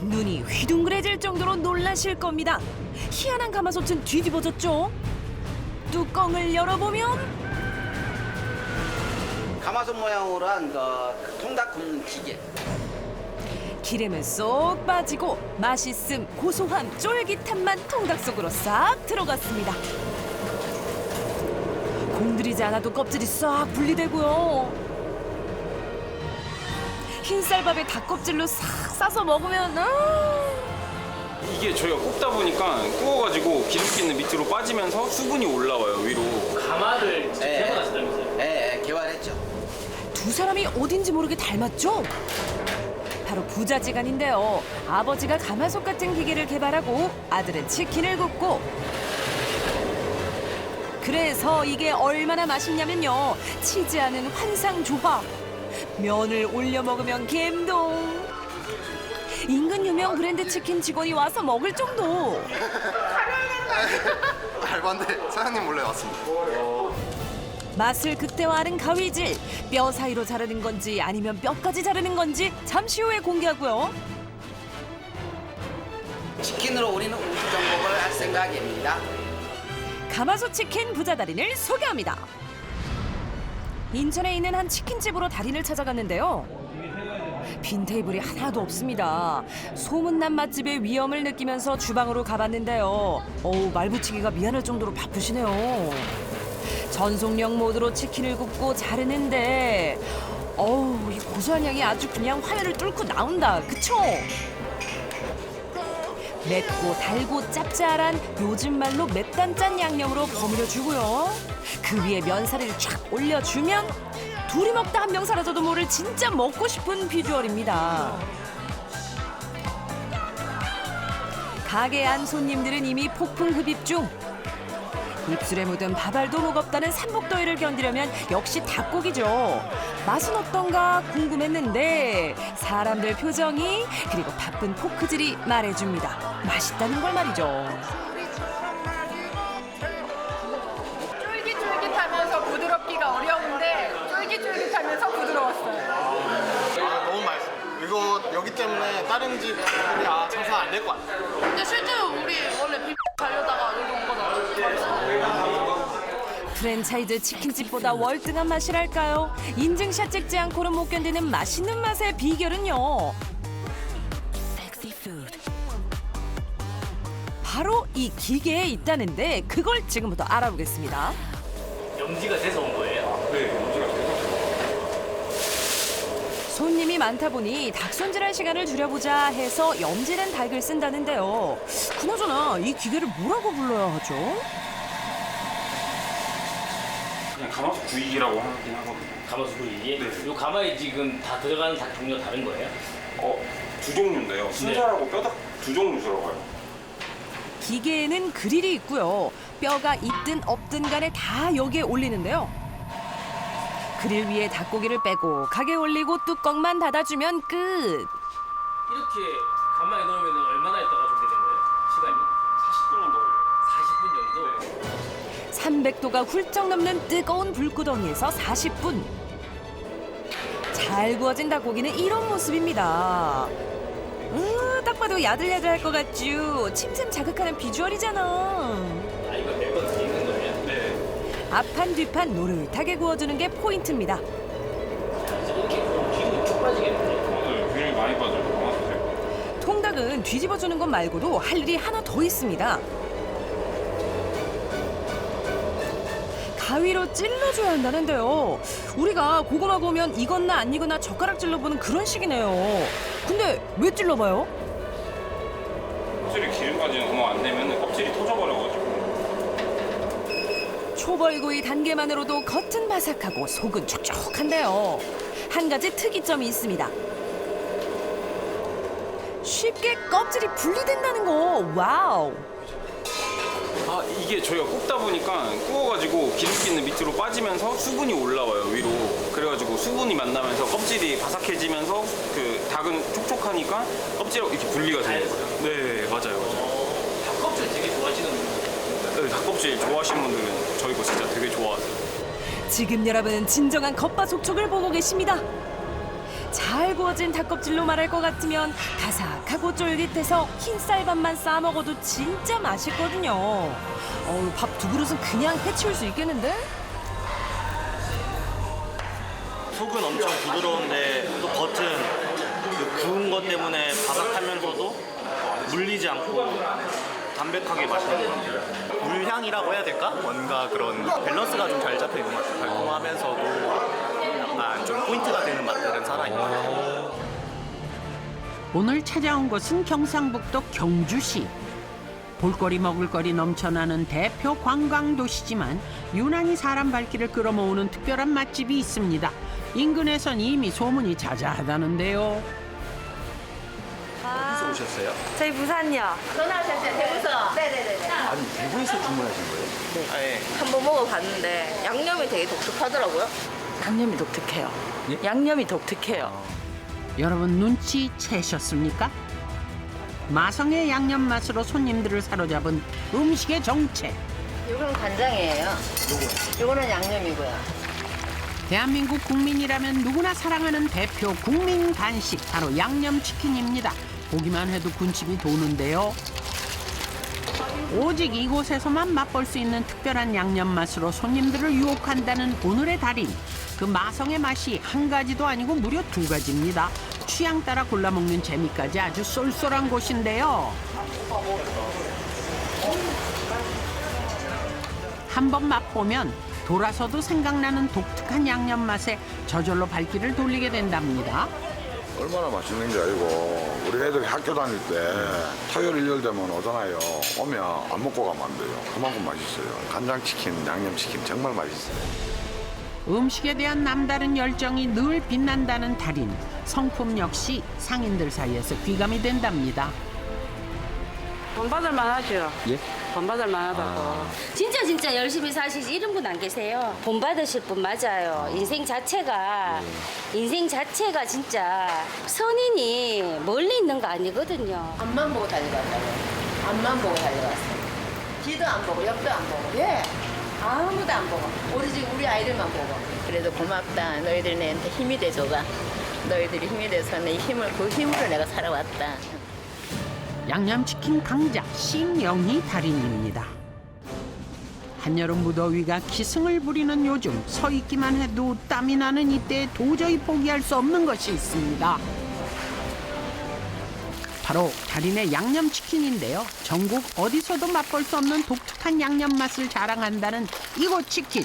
눈이 휘둥그레질 정도로 놀라실 겁니다. 희한한 가마솥은 뒤집어졌죠. 뚜껑을 열어보면 가마솥 모양으로 한 그 통닭 굽는 기계. 기름은 쏙 빠지고 맛있음, 고소함, 쫄깃함만 통닭 속으로 싹 들어갔습니다. 공들이지 않아도 껍질이 싹 분리되고요. 흰쌀밥에 닭껍질로 싹 싸서 먹으면 아 이게 저희가 굽다 보니까 구워가지고 기름기는 밑으로 빠지면서 수분이 올라와요 위로. 가마를 직접 예. 개발하셨다면서요? 예, 예, 개발했죠. 두 사람이 어딘지 모르게 닮았죠? 바로 부자지간인데요. 아버지가 가마솥 같은 기계를 개발하고 아들은 치킨을 굽고 그래서 이게 얼마나 맛있냐면요. 치즈하는 환상 조합. 면을 올려 먹으면 갬동. 인근 유명 브랜드 치킨 직원이 와서 먹을 정도. 알바인데 사장님 몰래 왔습니다. 맛을 극대화하는 가위질. 뼈 사이로 자르는 건지 아니면 뼈까지 자르는 건지 잠시 후에 공개하고요. 치킨으로 우리는 우주 정복을 할 생각입니다. 가마솥 치킨 부자 달인을 소개합니다. 인천에 있는 한 치킨집으로 달인을 찾아갔는데요. 빈 테이블이 하나도 없습니다. 소문난 맛집의 위험을 느끼면서 주방으로 가봤는데요. 어우 말 붙이기가 미안할 정도로 바쁘시네요. 전속력 모드로 치킨을 굽고 자르는데 어우 이 고소한 향이 아주 그냥 화면을 뚫고 나온다. 그쵸? 맵고 달고 짭짤한 요즘 말로 맵단짠 양념으로 버무려 주고요. 그 위에 면사리를 쫙 올려주면 둘이 먹다 한 명 사라져도 모를 진짜 먹고 싶은 비주얼입니다. 가게 안 손님들은 이미 폭풍 흡입 중. 입술에 묻은 밥알도 무겁다는 삼복더위를 견디려면 역시 닭고기죠. 맛은 어떤가 궁금했는데 사람들 표정이 그리고 바쁜 포크질이 말해줍니다. 맛있다는 걸 말이죠. 때문에 다른 집이 아 장사 안 될 것 같아요. 근데 실제로 우리 원래 비 가려다가 여기 온 거잖아요. 프랜차이즈 치킨집보다 월등한 맛이랄까요? 인증샷 찍지 않고는 못 견디는 맛있는 맛의 비결은요. 바로 이 기계에 있다는데 그걸 지금부터 알아보겠습니다. 염지가 돼서 온 거예요? 네. 손님이 많다 보니 닭 손질할 시간을 줄여보자 해서 염지는 닭을 쓴다는데요. 그나저나 이 기계를 뭐라고 불러야 하죠? 그냥 가마솥 구이기라고 하긴 하거든요. 가마솥 구이. 네. 요 가마에 지금 다 들어가는 닭 종류 다른 거예요? 어, 두 종류인데요. 순살하고 뼈닭 두 종류 들어가요. 기계에는 그릴이 있고요. 뼈가 있든 없든 간에 다 여기에 올리는데요. 그릴 위에 닭고기를 빼고 가게 올리고 뚜껑만 닫아주면 끝. 이렇게 가마에 넣으면 얼마나 있다가 준비된 거예요? 시간이? 40분 정도? 300도가 훌쩍 넘는 뜨거운 불구덩이에서 40분. 잘 구워진 닭고기는 이런 모습입니다. 으, 딱 봐도 야들야들할 것 같죠? 침샘 자극하는 비주얼이잖아. 앞판 뒤판 노릇하게 구워주는 게 포인트입니다. 통닭은 뒤집어주는 것 말고도 할 일이 하나 더 있습니다. 가위로 찔러줘야 한다는데요. 우리가 고구마 구우면 안 익었나 젓가락 찔러보는 그런 식이네요. 근데 왜 찔러봐요? 껍질이 기름까지 너무 안 되면 껍질이 터져버려가지고. 초벌구이 단계만으로도 겉은 바삭하고 속은 촉촉한데요. 한 가지 특이점이 있습니다. 쉽게 껍질이 분리된다는 거. 와우. 아 이게 저희가 굽다 보니까 구워가지고 기름기는 밑으로 빠지면서 수분이 올라와요 위로 그래가지고 수분이 만나면서 껍질이 바삭해지면서 그 닭은 촉촉하니까 껍질이 이렇게 분리가 되는 거예요 네 맞아요 맞아요 닭 껍질 되게 좋아하시는 분들. 네, 닭껍질 좋아하시는 분들은 저희 거 진짜 되게 좋아하세요 지금 여러분은 진정한 겉바속촉을 보고 계십니다. 잘 구워진 닭껍질로 말할 것 같으면 바삭하고 쫄깃해서 흰 쌀밥만 싸 먹어도 진짜 맛있거든요. 어우, 밥 두 그릇은 그냥 해치울 수 있겠는데? 속은 엄청 부드러운데 또 겉은 그 구운 것 때문에 바삭하면서도 물리지 않고 담백하게 맛있는 것 같아요. 물향이라고 해야 될까? 뭔가 그런 밸런스가 좀 잘 잡혀 있는 것 같아요. 달콤하면서도 약간 좀 포인트가 되는 맛들은 살아있는 것 같아요. 오늘 찾아온 곳은 경상북도 경주시. 볼거리 먹을거리 넘쳐나는 대표 관광 도시지만 유난히 사람 발길을 끌어모으는 특별한 맛집이 있습니다. 인근에선 이미 소문이 자자하다는데요. 오셨어요? 저희 부산요. 전화하셨어요, 대구서. 네네네. 아니 대구에서 주문하신 거예요? 아, 예. 한번 먹어봤는데 양념이 되게 독특하더라고요. 양념이 독특해요. 예? 양념이 독특해요. 여러분 눈치 채셨습니까? 마성의 양념 맛으로 손님들을 사로잡은 음식의 정체. 이건 간장이에요. 요거는 양념이고요. 대한민국 국민이라면 누구나 사랑하는 대표 국민 간식 바로 양념치킨입니다. 보기만 해도 군침이 도는데요. 오직 이곳에서만 맛볼 수 있는 특별한 양념 맛으로 손님들을 유혹한다는 오늘의 달인. 그 마성의 맛이 한 가지도 아니고 무려 두 가지입니다. 취향 따라 골라 먹는 재미까지 아주 쏠쏠한 곳인데요. 한 번 맛보면 돌아서도 생각나는 독특한 양념 맛에 저절로 발길을 돌리게 된답니다. 얼마나 맛있는 게 아니고 우리 애들이 학교 다닐 때 토요일 일요일 되면 오잖아요 오면 안 먹고 가면 안 돼요 그만큼 맛있어요 간장치킨 양념치킨 정말 맛있어요 음식에 대한 남다른 열정이 늘 빛난다는 달인. 성품 역시 상인들 사이에서 귀감이 된답니다. 돈 받을 만하죠. 예? 돈 받을 만하다고. 진짜 진짜 열심히 사시지 이런 분 안 계세요. 본 받으실 분 맞아요. 인생 자체가 인생 자체가 진짜 선인이 멀리 있는 거 아니거든요. 앞만 보고 달려갔다고. 앞만 보고 달려갔어요. 뒤도 안 보고 옆도 안 보고. 예. 아무도 안 보고. 오로지 우리 아이들만 보고. 그래도 고맙다. 너희들 내한테 힘이 돼줘가. 너희들이 힘이 돼서 내 힘을 그 힘으로 내가 살아왔다. 양념치킨 강자 신영희 달인입니다. 한여름 무더위가 기승을 부리는 요즘 서 있기만 해도 땀이 나는 이때 도저히 포기할 수 없는 것이 있습니다. 바로 달인의 양념치킨인데요. 전국 어디서도 맛볼 수 없는 독특한 양념 맛을 자랑한다는 이곳 치킨.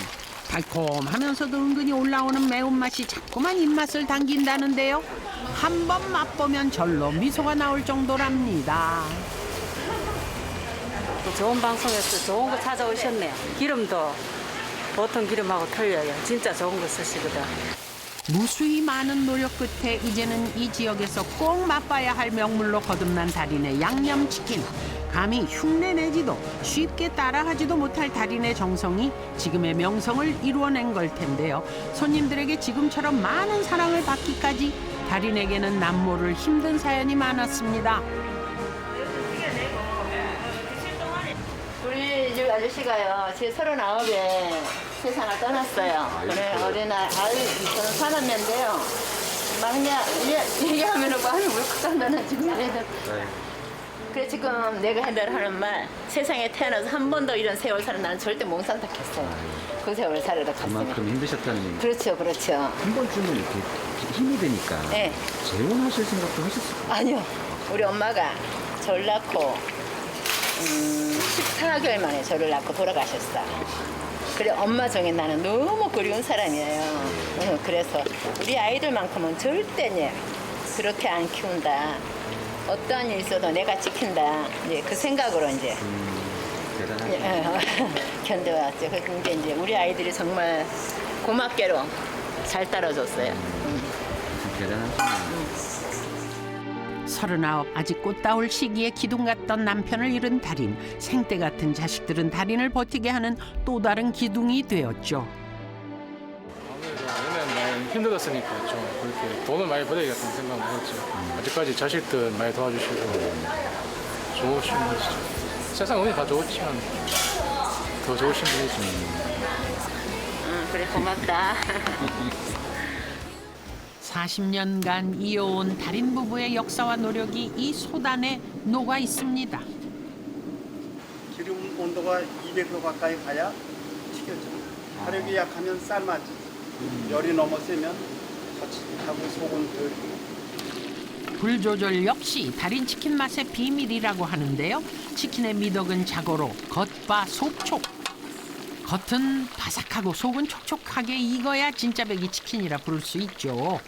달콤하면서도 은근히 올라오는 매운맛이 자꾸만 입맛을 당긴다는데요. 한 번 맛보면 절로 미소가 나올 정도랍니다. 좋은 방송에서 좋은 거 찾아오셨네요. 기름도 보통 기름하고 틀려요. 진짜 좋은 거 쓰시거든. 무수히 많은 노력 끝에 이제는 이 지역에서 꼭 맛봐야 할 명물로 거듭난 달인의 양념치킨. 감히 흉내 내지도 쉽게 따라하지도 못할 달인의 정성이 지금의 명성을 이루어낸 걸 텐데요. 손님들에게 지금처럼 많은 사랑을 받기까지 달인에게는 남모를 힘든 사연이 많았습니다. 우리 집 아저씨가요. 제 서른아홉에 세상을 떠났어요. 그래 어린 아이 아이 저는 살았는데요. 막 그냥 얘- 얘기하면은 마음이 울컥한다는 지금 애들. 그래 지금 내가 해달 하는 말 세상에 태어나서 한 번도 이런 세월 사는 나는 절대 못 산다 했어요. 그 세월 살아도 갔으니. 그만큼 힘드셨다는 그렇죠, 그렇죠. 한 번쯤은 이렇게 힘이 되니까 네. 재혼하실 생각도 하셨을 거예요. 아니요. 우리 엄마가 저를 낳고 음, 14개월 만에 저를 낳고 돌아가셨어. 그래 엄마 정에 나는 너무 그리운 사람이에요. 응, 그래서 우리 아이들만큼은 절대 이제 그렇게 안 키운다. 어떠한 일 있어도 내가 지킨다. 이제 그 생각으로 이제 대단하죠. 예, 견뎌왔죠. 근데 이제 우리 아이들이 정말 고맙게로 잘 따라줬어요. 대단하시네요. 서른아홉 아직 꽃다울 시기에 기둥 같던 남편을 잃은 달인 생때 같은 자식들은 달인을 버티게 하는 또 다른 기둥이 되었죠. 힘들었으니까 좀 그렇게 돈을 많이 벌어야겠다는 생각을 했죠. 아직까지 자식들 많이 도와주시고 좋으신 분이시죠. 세상 운이 다 좋지만 더 좋으신 분이죠. 응, 그래 고맙다. 40년간 이어온 달인 부부의 역사와 노력이 이 소단에 녹아 있습니다. 기름 온도가 200도 가까이 가야 튀겨져. 화력이 약하면 삶아지. 열이 너무 세면 거칠하고 속은 덜. 불 조절 역시 달인 치킨 맛의 비밀이라고 하는데요. 치킨의 미덕은 자고로 겉바 속촉. 겉은 바삭하고 속은 촉촉하게 익어야 진짜 배기 치킨이라 부를 수 있죠.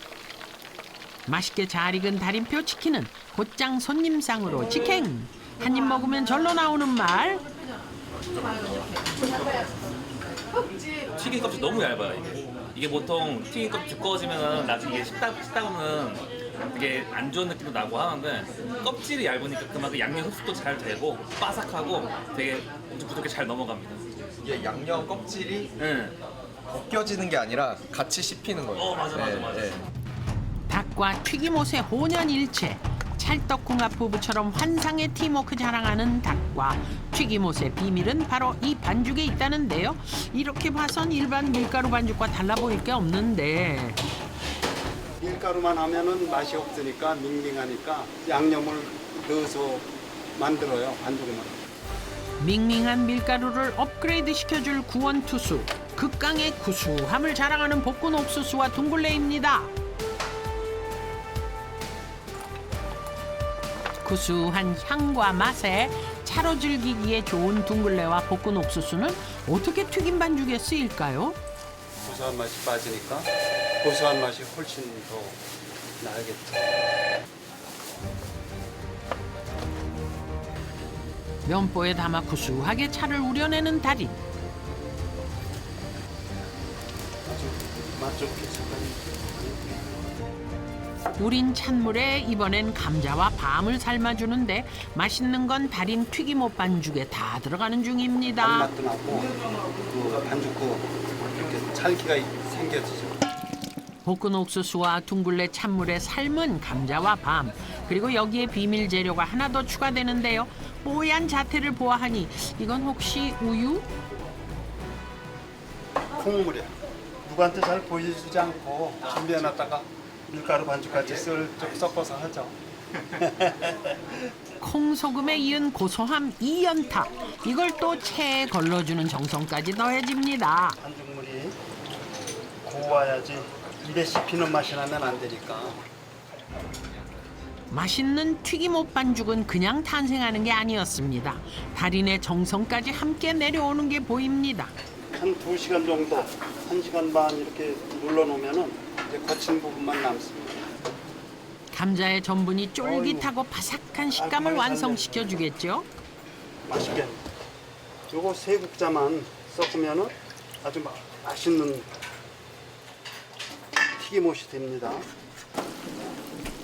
맛있게 잘 익은 달인표 치킨은 곧장 손님상으로 직행. 한 입 먹으면 절로 나오는 말. 튀김 껍질 너무 얇아요 이게. 이게 보통 튀김 껍질 두꺼워지면은 나중에 이게 씹다 씹다 보면 되게 안 좋은 느낌도 나고 하는데 껍질이 얇으니까 그만큼 양념 흡수도 잘 되고 바삭하고 되게 부드럽게 잘 넘어갑니다. 이게 양념 껍질이 네. 벗겨지는 게 아니라 같이 씹히는 거예요. 어, 맞아, 맞아, 맞아. 닭과 튀김옷의 혼연일체. 찰떡궁합 부부처럼 환상의 팀워크 자랑하는 닭과 튀김옷의 비밀은 바로 이 반죽에 있다는데요. 이렇게 봐선 일반 밀가루 반죽과 달라 보일 게 없는데 밀가루만 하면은 맛이 없으니까 밍밍하니까 양념을 넣어서 만들어요 반죽만. 밍밍한 밀가루를 업그레이드 시켜줄 구원투수. 극강의 구수함을 자랑하는 볶은 옥수수와 둥글레입니다. 구수한 향과 맛에 차로 즐기기에 좋은 둥글레와 볶은 옥수수는 어떻게 튀김 반죽에 쓰일까요? 고소한 맛이 빠지니까 고소한 맛이 훨씬 더 나겠죠. 면보에 담아 구수하게 차를 우려내는 달인. 맛 좋게. 우린 찬물에 이번엔 감자와 밤을 삶아주는데 맛있는 건 달인 튀김옷 반죽에 다 들어가는 중입니다. 맛도 나고 그 반죽도 이렇게 찰기가 생겨지죠. 볶은 옥수수와 둥글레 찬물에 삶은 감자와 밤 그리고 여기에 비밀 재료가 하나 더 추가되는데요. 뽀얀 자태를 보아하니 이건 혹시 우유? 콩물이야. 누구한테 잘 보여주지 않고 준비해놨다가 밀가루 반죽같이 슬쩍 섞어서 하죠. 콩소금에 이은 고소함 이연타 이걸 또 체에 걸러주는 정성까지 더해집니다. 반죽물이 고와야지 입에 씹히는 맛이 나면 안 되니까. 맛있는 튀김옷 반죽은 그냥 탄생하는 게 아니었습니다. 달인의 정성까지 함께 내려오는 게 보입니다. 한 두시간 정도, 한시간반 이렇게 눌러 놓으면은 이제 거친 부분만 남습니다. 감자의 전분이 쫄깃하고 바삭한 식감을 완성시켜 주겠죠. 맛있게. 요거 세 국자만 섞으면은 아주 마- 맛있는 튀김옷이 됩니다.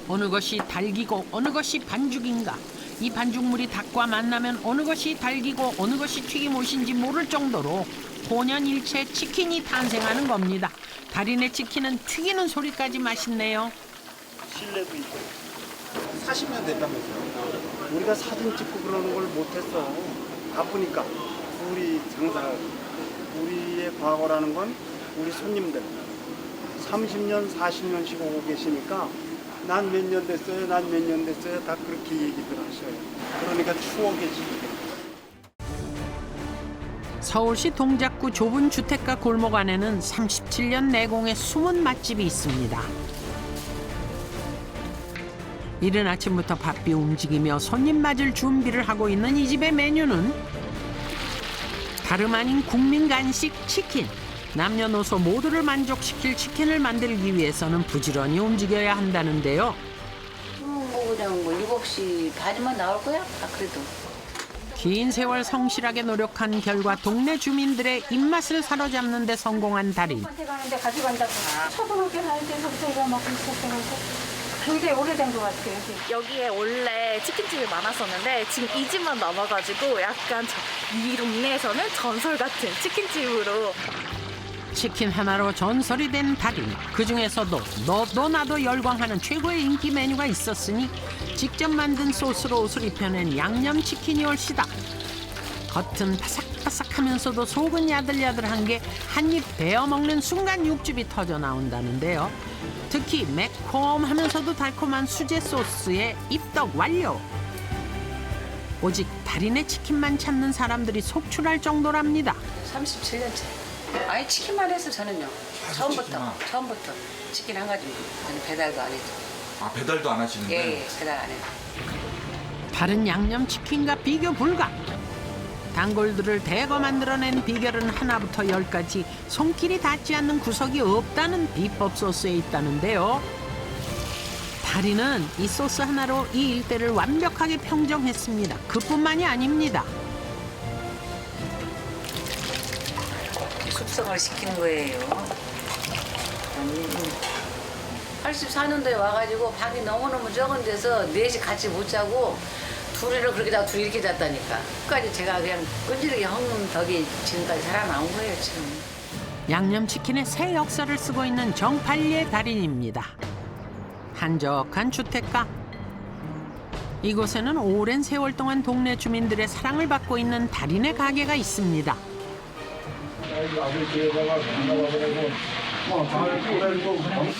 어느 것이 달기고 어느 것이 반죽인가. 이 반죽물이 닭과 만나면 어느 것이 달기고 어느 것이 튀김옷인지 모를 정도로 혼연일체 치킨이 탄생하는 겁니다. 달인의 치킨은 튀기는 소리까지 맛있네요. 신뢰도 있고. 40년 됐다면서요. 우리가 사진 찍고 그러는 걸 못했어. 바쁘니까. 우리 장사, 우리의 과거라는 건 우리 손님들. 30년, 40년씩 오고 계시니까 난 몇 년 됐어요, 난 몇 년 됐어요. 다 그렇게 얘기들 하셔요. 그러니까 추억이지. 서울시 동작구 좁은 주택가 골목 안에는 37년 내공의 숨은 맛집이 있습니다. 이른 아침부터 바삐 움직이며 손님 맞을 준비를 하고 있는 이 집의 메뉴는 다름 아닌 국민 간식 치킨. 남녀노소 모두를 만족시킬 치킨을 만들기 위해서는 부지런히 움직여야 한다는데요. 뭐 그냥 뭐 7시 반이면 나올 거야? 아 그래도 긴 세월 성실하게 노력한 결과 동네 주민들의 입맛을 사로잡는 데 성공한 달인. 한테 가는데 가져간다고 초등학교 다닐 때부터 이거 먹고 있었어가지고 굉장히 오래된 것 같아요. 여기에 원래 치킨집이 많았었는데 지금 이 집만 남아가지고 약간 저, 이 동네에서는 전설 같은 치킨집으로 치킨 하나로 전설이 된 달인. 그 중에서도 너도 나도 열광하는 최고의 인기 메뉴가 있었으니 직접 만든 소스로 옷을 입혀낸 양념치킨이 올시다. 겉은 바삭바삭하면서도 속은 야들야들한 게 한입 베어 먹는 순간 육즙이 터져 나온다는데요. 특히 매콤하면서도 달콤한 수제 소스에 입덕 완료. 오직 달인의 치킨만 찾는 사람들이 속출할 정도랍니다. 37년째. 아니 치킨만 해서 저는요. 처음부터 처음부터 치킨 한 가지 저는 배달도 안 했죠. 아 배달도 안 하시는데? 예, 예 배달 안 해요. 다른 양념치킨과 비교 불가. 단골들을 대거 만들어낸 비결은 하나부터 열까지 손길이 닿지 않는 구석이 없다는 비법 소스에 있다는데요. 달인은 이 소스 하나로 이 일대를 완벽하게 평정했습니다. 그뿐만이 아닙니다. 숙성을 시킨 거예요. 아니, 84년도에 와가지고 방이 너무너무 적은 데서 넷이 같이 못 자고 둘이를 그렇게 자고 둘이 이렇게 잤다니까. 끝까지 제가 그냥 끈질기게 헝는 덕이 지금까지 살아나온 거예요, 지금. 양념치킨의 새 역사를 쓰고 있는 정팔리의 달인입니다. 한적한 주택가. 이곳에는 오랜 세월 동안 동네 주민들의 사랑을 받고 있는 달인의 가게가 있습니다.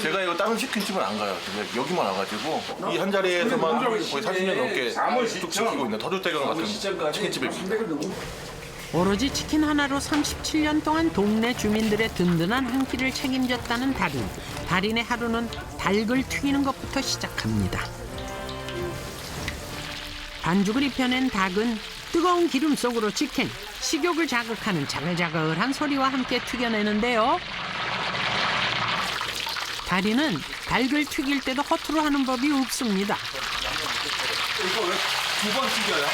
제가 이거 다른 치킨 집은 안 가요. 그냥 여기만 와가지고 이 한 자리에서만 거의 40년 넘게 쭉 지키고 있는 터줏대경 같은 치킨 집입니다. 오로지 치킨 하나로 37년 동안 동네 주민들의 든든한 한 끼를 책임졌다는 달인. 달인의 하루는 닭을 튀기는 것부터 시작합니다. 반죽을 입혀낸 닭은 뜨거운 기름 속으로 치킨, 식욕을 자극하는 자글자글한 소리와 함께 튀겨내는데요. 달인은 닭을 튀길 때도 허투루 하는 법이 없습니다. 이거 왜 두 번 튀겨요?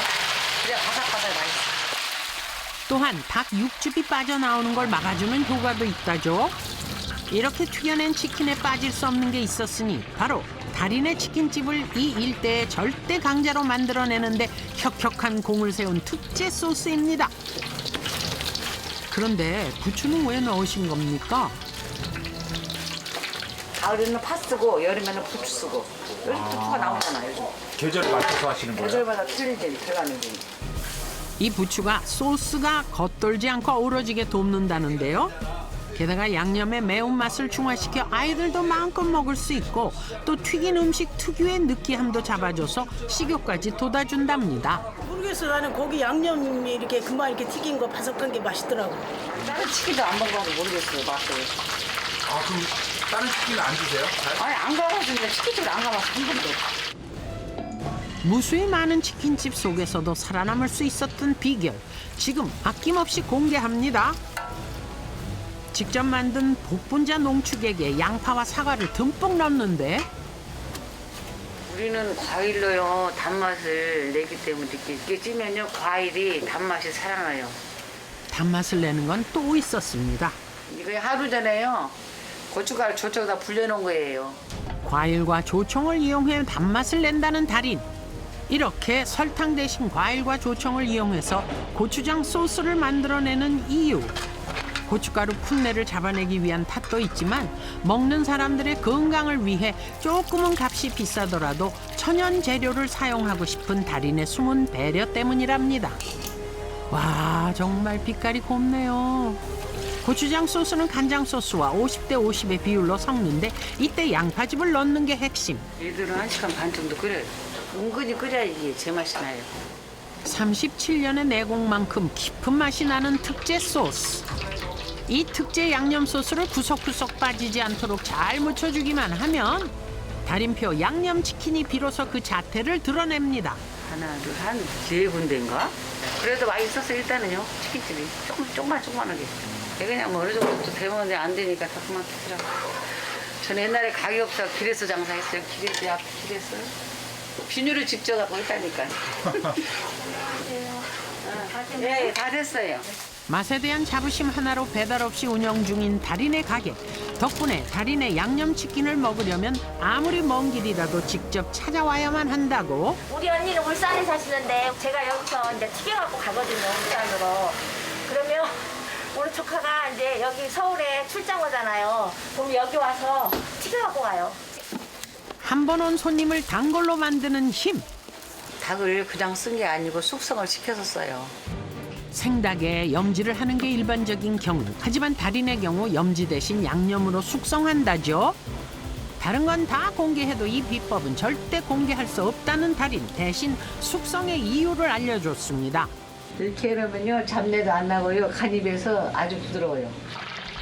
그냥 바삭바삭 맛있어. 또한 닭 육즙이 빠져나오는 걸 막아주는 효과도 있다죠. 이렇게 튀겨낸 치킨에 빠질 수 없는 게 있었으니 바로 달인의 치킨집을 이 일대의 절대 강자로 만들어내는데 혁혁한 공을 세운 특제 소스입니다. 그런데 부추는 왜 넣으신 겁니까? 가을에는 파 쓰고 여름에는 부추 쓰고 요즘 부추가 나오잖아요. 요즘. 계절에 맞춰서 하시는 거예요? 계절마다 틀리지 들어가는 게. 이 부추가 소스가 겉돌지 않고 어우러지게 돕는다는데요. 게다가 양념의 매운맛을 중화시켜 아이들도 마음껏 먹을 수 있고 또 튀긴 음식 특유의 느끼함도 잡아줘서 식욕까지 돋아준답니다. 모르겠어 나는 고기 양념이 이렇게 금방 이렇게 튀긴 거 바삭한 게 맛있더라고. 다른 치킨도 안 먹어봐서 모르겠어요 맛을. 아 그럼 다른 치킨은 안 드세요? 아니 안 가가지고 치킨집을 안 가봐서 한 번도. 무수히 많은 치킨집 속에서도 살아남을 수 있었던 비결 지금 아낌없이 공개합니다. 직접 만든 복분자 농축액에 양파와 사과를 듬뿍 넣는데 우리는 과일로요 단맛을 내기 때문에 이렇게, 이렇게 찌면요 과일이 단맛이 살아나요. 단맛을 내는 건 또 있었습니다. 이거 하루 전에요 고춧가루 저쪽에다 불려놓은 거예요. 과일과 조청을 이용해 단맛을 낸다는 달인. 이렇게 설탕 대신 과일과 조청을 이용해서 고추장 소스를 만들어내는 이유. 고춧가루 풋내를 잡아내기 위한 탓도 있지만 먹는 사람들의 건강을 위해 조금은 값이 비싸더라도 천연 재료를 사용하고 싶은 달인의 숨은 배려 때문이랍니다. 와 정말 빛깔이 곱네요. 고추장 소스는 간장 소스와 50대 50의 비율로 섞는데 이때 양파즙을 넣는 게 핵심. 얘들은 한 시간 반 정도 끓여요. 은근히 끓여야 이게 제맛이 나요. 37년의 내공만큼 깊은 맛이 나는 특제 소스. 이 특제 양념 소스를 구석구석 빠지지 않도록 잘 묻혀주기만 하면 달인표 양념치킨이 비로소 그 자태를 드러냅니다. 하나, 둘, 한네 군데인가? 그래도 맛있었어 일단은요. 치킨집이. 조금 조금만 조금만하게. 그냥 뭐 어느 정도 되면 안 되니까 다 그만두더라고. 저는 옛날에 가게 없어 길에서 장사했어요. 길에서 앞에 길에서 비누를 직접 갖고 있다니까 네, 다 됐어요 맛에 대한 자부심 하나로 배달 없이 운영 중인 달인의 가게. 덕분에 달인의 양념치킨을 먹으려면 아무리 먼 길이라도 직접 찾아와야만 한다고. 우리 언니는 울산에 사시는데 제가 여기서 이제 튀겨갖고 가거든요 울산으로 그러면 우리 조카가 이제 여기 서울에 출장 오잖아요 그럼 여기 와서 튀겨갖고 가요 한 번 온 손님을 단골로 만드는 힘. 닭을 그냥 쓴 게 아니고 숙성을 시켜서 써요 생닭에 염지를 하는 게 일반적인 경우 하지만 달인의 경우 염지 대신 양념으로 숙성한다죠. 다른 건 다 공개해도 이 비법은 절대 공개할 수 없다는 달인 대신 숙성의 이유를 알려줬습니다. 이렇게 해놓으면요 잡내도 안 나고요 간이 배서 아주 부드러워요.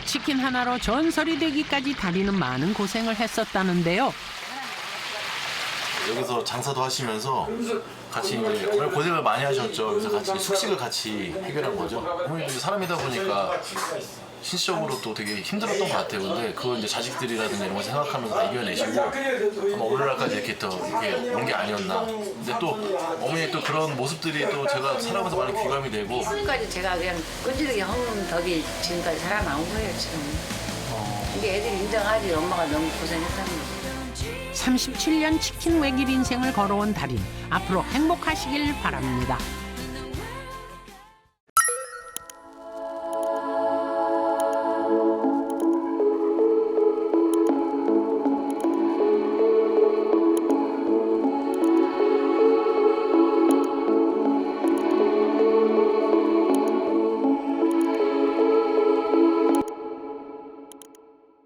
치킨 하나로 전설이 되기까지 달인은 많은 고생을 했었다는데요. 여기서 장사도 하시면서 같이 이제 오늘 고생을 많이 하셨죠. 그래서 같이 숙식을 같이 해결한 거죠. 어머니도 이제 사람이다 보니까 신체적으로 또 되게 힘들었던 것 같아요. 근데 그걸 이제 자식들이라든가 이런 거 생각하면서 다 이겨내시고 아마 오늘날까지 이렇게 또 이렇게 온 게 아니었나. 근데 또 어머니의 또 그런 모습들이 또 제가 살아가면서 많이 귀감이 되고 지금까지 제가 그냥 끈질기게 헝는 덕이 지금까지 살아나온 거예요 지금. 이게 애들이 인정하지 엄마가 너무 고생했다는 거. 37년 치킨 외길 인생을 걸어온 달인 앞으로 행복하시길 바랍니다.